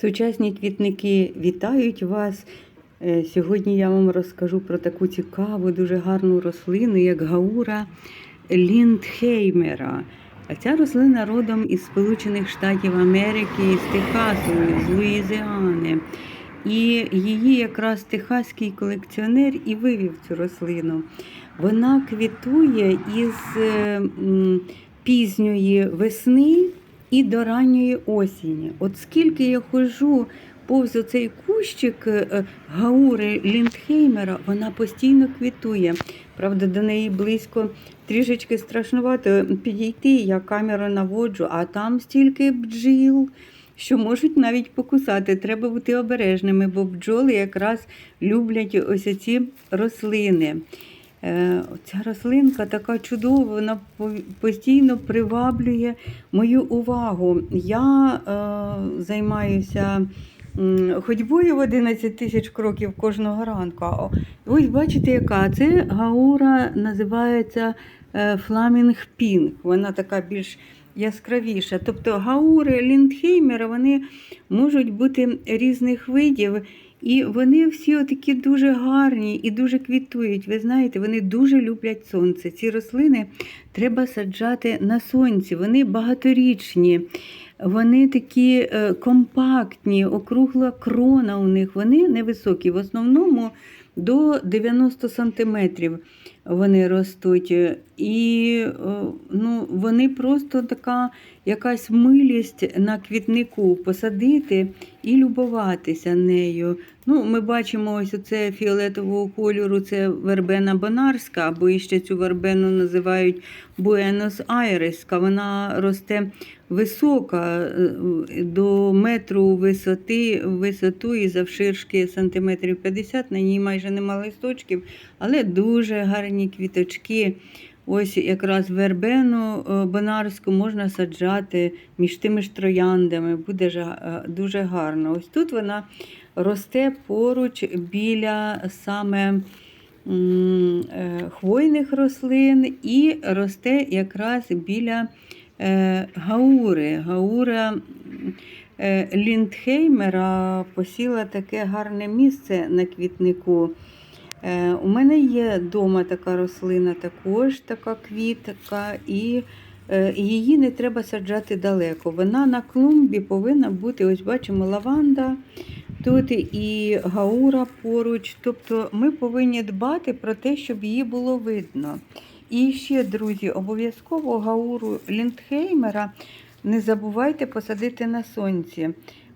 Сучасні квітники вітають вас. Е, Сьогодні я вам розкажу про таку цікаву, дуже гарну рослину, як гаура Ліндхеймера. А ця рослина родом із Сполучених Штатів Америки, із Техасу, з Луїзіани. І її якраз техаський колекціонер і вивів цю рослину. Вона квітує із е, пізньої весни і до ранньої осені. От скільки я ходжу повз оцей кущик е, гаури Ліндхеймера, вона постійно квітує. Правда, до неї близько трішечки страшнувато підійти, я камеру наводжу, а там стільки бджіл. Що можуть навіть покусати. Треба бути обережними, бо бджоли якраз люблять ось ці рослини. Е, Ця рослинка така чудова, вона постійно приваблює мою увагу. Я е, займаюся ходьбою в 11 тисяч кроків кожного ранку. Ось бачите, яка це гаура називається е, Flaming Pink. Вона така більш яскравіша. Тобто гаури Ліндхеймера вони можуть бути різних видів. І вони всі такі дуже гарні і дуже квітують. Ви знаєте, вони дуже люблять сонце. Ці рослини треба саджати на сонці. Вони багаторічні, вони такі е, компактні, округла крона у них. Вони невисокі. В основному до 90 сантиметрів вони ростуть. І е, ну, вони просто така якась милість на квітнику посадити і любуватися нею. Ну, Ми бачимо ось оце фіолетового кольору, це вербена бонарська, або іще цю вербену називають Буенос Айреска. Вона росте висока е, до метру висоти, висоту і завширшки сантиметрів 50, на ній майже нема листочків, але дуже гарні квіточки. Ось якраз вербену е, бонарську можна саджати між тими ж трояндами, буде е, дуже гарно. Ось тут вона росте поруч біля саме е, хвойних рослин і росте якраз біля гаури. Гаура Ліндхеймера посіла таке гарне місце на квітнику. Е, У мене є вдома така рослина, також така квітка, і е, її не треба саджати далеко. Вона на клумбі повинна бути, ось бачимо, лаванда тут і гаура поруч. Тобто ми повинні дбати про те, щоб її було видно. І ще, друзі, обов'язково гауру Ліндхеймера не забувайте посадити на сонці.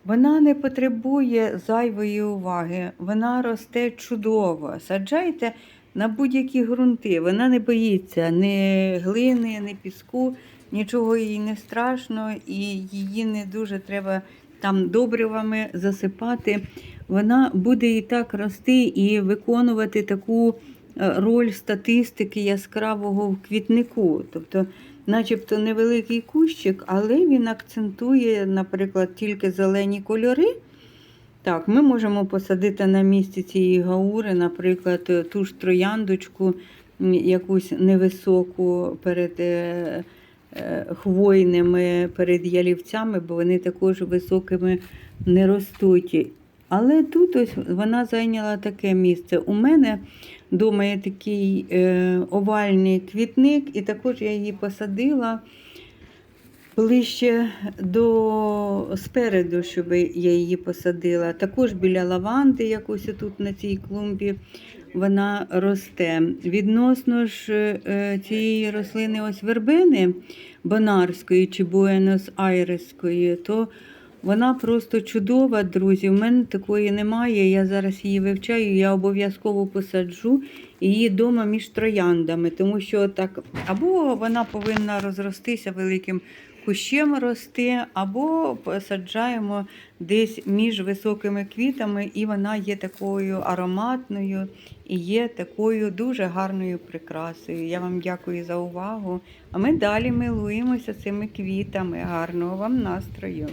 Вона не потребує зайвої уваги, вона росте чудово. Саджайте на будь-які ґрунти. Вона не боїться ні глини, ні піску, нічого їй не страшно, і її не дуже треба там добривами засипати. Вона буде і так рости і виконувати таку е, роль статистики яскравого в квітнику. Тобто начебто невеликий кущик, але він акцентує, наприклад, тільки зелені кольори. Так, ми можемо посадити на місці цієї гаури, наприклад, ту ж трояндочку, якусь невисоку перед е, е, хвойними, перед ялівцями, бо вони також високими не ростуть. Але тут ось вона зайняла таке місце. У мене вдома є такий е, овальний квітник, і також я її посадила ближче до спереду, щоб я її посадила. Також біля лаванди, якось тут на цій клумбі, вона росте. Відносно ж е, цієї рослини ось вербени бонарської чи буенос-айреської, то вона просто чудова, друзі. У мене такої немає. Я зараз її вивчаю, я обов'язково посаджу її вдома між трояндами, тому що так або вона повинна розростися великим кущем рости, або посаджаємо десь між високими квітами, і вона є такою ароматною і є такою дуже гарною прикрасою. Я вам дякую за увагу. А ми далі милуємося цими квітами. Гарного вам настрою!